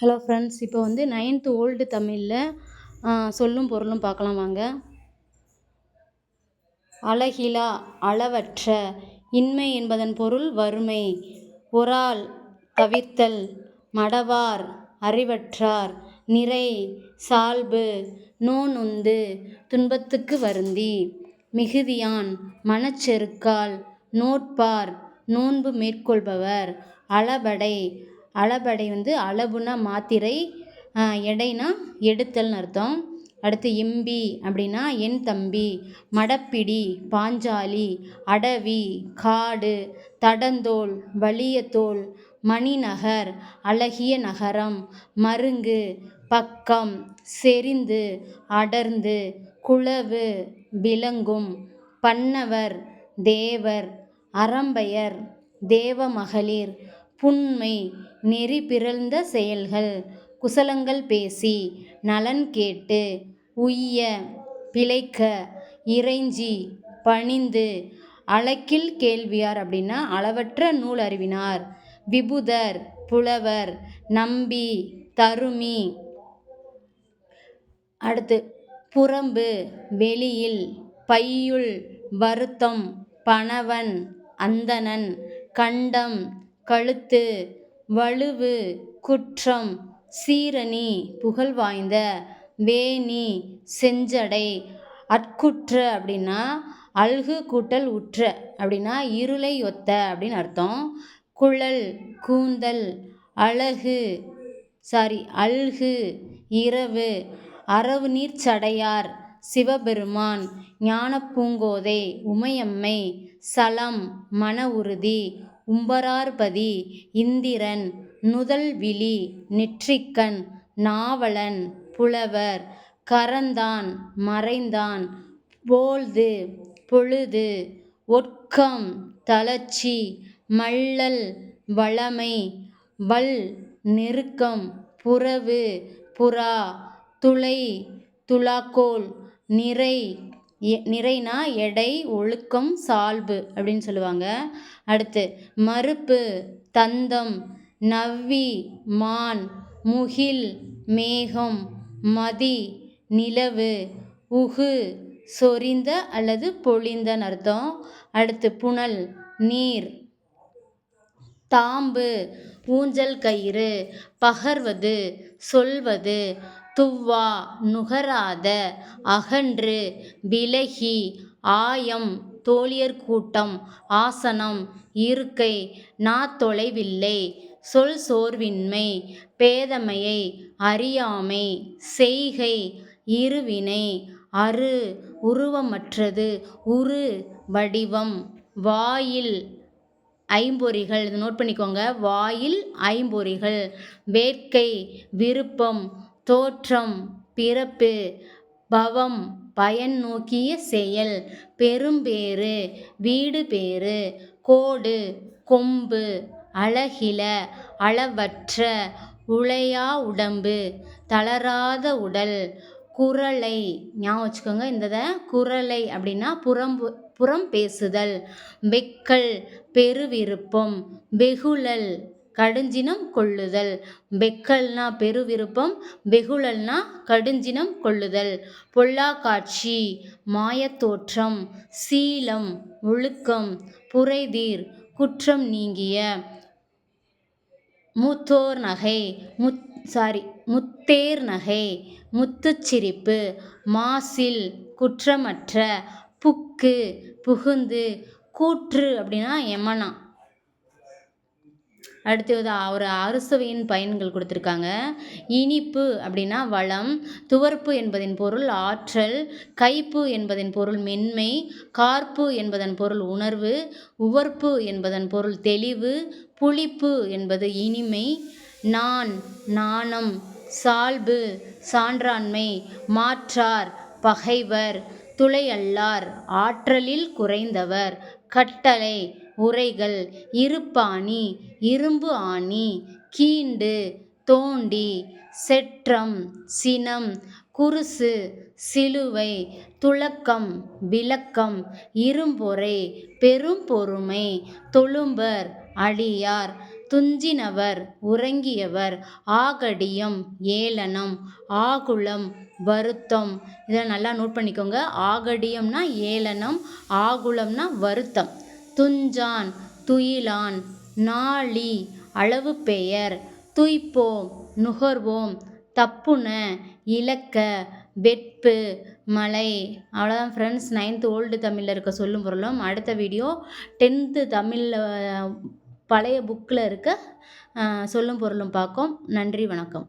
Hello friends இப்போ வந்து ninth old தமிழில் சொல்லும் பொருளும் பார்க்கலாம் வாங்க. அழகிலா அளவற்ற இன்மை என்பதன் பொருள் வறுமை. ஒரால் தவிர்த்தல் மடவார் அறிவற்றார் நிறை சால்பு நோனுந்து துன்பத்துக்கு வருந்தி. மிகுதியான் மனச்செருக்கால் நோட்பார் நோன்பு மேற்கொள்பவர் அளபடை அளபடை வந்து அளவுனா மாத்திரை எடைனா எடுத்தல்னு அர்த்தம். அடுத்து இம்பி அப்படின்னா என் தம்பி மடப்பிடி பாஞ்சாலி அடவி காடு தடந்தோல் வலியத்தோல் மணிநகர் அழகிய நகரம் மருங்கு பக்கம் செறிந்து அடர்ந்து குளவு விளங்கும் பன்னவர் தேவர் அறம்பயர் தேவமகளிர் புன்மை நெறி பிறழ்ந்த செயல்கள். குசலங்கள் பேசி நலன் கேட்டு உய்ய பிழைக்க இறைஞ்சி பணிந்து அளக்கில் கேள்வியார் அப்படின்னா அளவற்ற நூல் அறிவினார். விபுதர் புலவர் நம்பி தருமி. அடுத்து புறம்பு வெளியில் பையுள் வருத்தம் பணவன் அந்தணன் கண்டம் கழுத்து வலுவு குற்றம் சீரணி புகழ்வாய்ந்த வேணி செஞ்சடை அற்குற்ற அப்படின்னா அல்கு கூட்டல் உற்ற அப்படின்னா இருளை ஒத்த அப்படின்னு அர்த்தம். குழல் கூந்தல் அழகு சாரி அல்கு இரவு அரவு நீர் சடையார் சிவபெருமான் ஞானப்பூங்கோதை உமையம்மை சலம் மன உறுதி உம்பரார்பதி இந்திரன் நுதல்விழி நெற்றிக்கண் நாவலன் புலவர் கரந்தான் மறைந்தான் போழ்து பொழுது ஒட்கம் தளர்ச்சி மள்ளல் வளமை வல் நெருக்கம் புறவு புறா துளை துலாக்கோல் நிறை நிறைனா எடை ஒழுக்கம் சால்பு அப்படின்னு சொல்லுவாங்க. அடுத்து மறுப்பு தந்தம் நவ்வி மான் முகில் மேகம் மதி நிலவு உகு சொரிந்த அல்லது பொழிந்தன்னு அர்த்தம். அடுத்து புனல் நீர். தாம்பு ஊஞ்சல் கயிறு பகர்வது சொல்வது துவ்வா நுகராத அகன்று விலகி ஆயம் தோழியர் கூட்டம் ஆசனம் இருக்கை நா தொலைவில்லை சொல் சோர்வின்மை பேதமையை அறியாமை செய்கை இருவினை அரு உருவமற்றது உரு வடிவம் வாயில் ஐம்பொறிகள். இது நோட் பண்ணிக்கோங்க. வாயில் ஐம்பொறிகள். வேட்கை விருப்பம் தோற்றம் பிறப்பு பவம் பயன் நோக்கிய செயல். பெரும்பேறு வீடு பேறு கோடு கொம்பு அழகில அளவற்ற உழையா உடம்பு தளராத உடல் குரலை ஞாபகம் வச்சுக்கோங்க இந்த குரலை அப்படின்னா புறம்பு புறம் பேசுதல் வெக்கல் பெருவிருப்பம் வெகுழல் கடுஞ்சினம் கொள்ளுதல். பெக்கல்னா பெருவிருப்பம் வெகுழல்னா கடுஞ்சினம் கொள்ளுதல். பொல்லா காட்சி மாயத்தோற்றம் சீலம் ஒழுக்கம் புரைதீர் குற்றம் நீங்கிய மூத்தோர் நகை முத் சாரி முத்தேர் நகை முத்துச்சிரிப்பு மாசில் குற்றமற்ற புக்கு புகுந்து கூற்று அப்படின்னா எமனா. அடுத்தது ஒரு அறுசுவையின் பயன்கள் கொடுத்துருக்காங்க. இனிப்பு அப்படின்னா வளம் துவர்ப்பு என்பதின் பொருள் ஆற்றல் கைப்பு என்பதன் பொருள் மென்மை கார்ப்பு என்பதன் பொருள் உணர்வு உவர்ப்பு என்பதன் பொருள் தெளிவு புளிப்பு என்பது இனிமை நான் நாணம் சால்பு சான்றாண்மை மாற்றார் பகைவர் துளையல்லார் ஆற்றலில் குறைந்தவர் கட்டளை உரைகள் இருப்பாணி இரும்பு ஆணி கீண்டு தோண்டி செற்றம் சினம் குருசு சிலுவை துளக்கம் விளக்கம் இரும்பொறை பெரும் பொறுமை தொழும்பர் அடியார் துஞ்சினவர் உறங்கியவர் ஆகடியம் ஏளனம் ஆகுளம் வருத்தம். இதை நல்லா நோட் பண்ணிக்கோங்க. ஆகடியம்னா ஏளனம் ஆகுளம்னா வருத்தம். துஞ்சான் துயிலான் நாளி அளவு பெயர் துய்ப்போம் நுகர்வோம் தப்புன இலக்க வெட்பு மலை. அவ்வளோதான் ஃப்ரெண்ட்ஸ் நைன்த்து ஓல்டு தமிழில் இருக்க சொல்லும் பொருளும். அடுத்த வீடியோ டென்த்து தமிழில் பழைய புக்கில் இருக்க சொல்லும் பொருளும் பார்க்கும். நன்றி வணக்கம்.